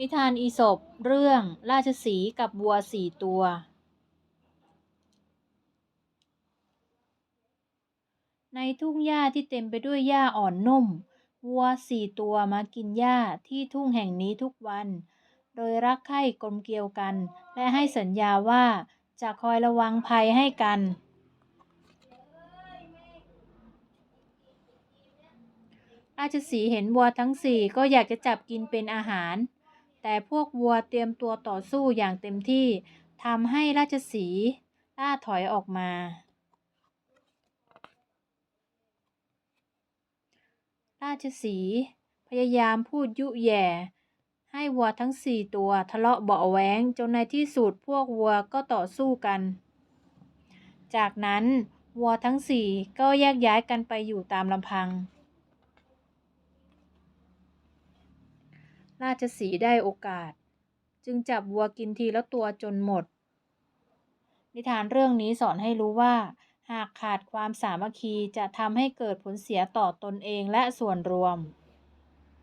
นิทานอีสปเรื่องราชสีกับวัวสี่ตัว ในทุ่งหญ้าที่เต็มไปด้วยหญ้าอ่อนนุ่ม วัวสี่ตัวมากินหญ้าที่ทุ่งแห่งนี้ทุกวัน โดยรักใคร่กลมเกลียวกัน และให้สัญญาว่าจะคอยระวังภัยให้กัน ราชสีเห็นวัวทั้งสี่ก็อยากจะจับกินเป็นอาหาร แต่พวกวัวเตรียมตัวต่อสู้อย่างเต็มที่ทำให้ราชสีห์ล่าถอยออกมา ราชสีห์พยายามพูดยุแย่ ให้วัวทั้งสี่ตัวทะเลาะเบาะแว้งจนในที่สุดพวกวัวก็ต่อสู้กัน จากนั้นวัวทั้งสี่ก็แยกย้ายกันไปอยู่ตามลำพัง ราชสีได้โอกาส จึงจับวัวกินทีละตัวจนหมด นิทานเรื่องนี้สอนให้รู้ว่า หากขาดความสามัคคีจะทำให้เกิดผลเสียต่อตนเองและส่วนรวม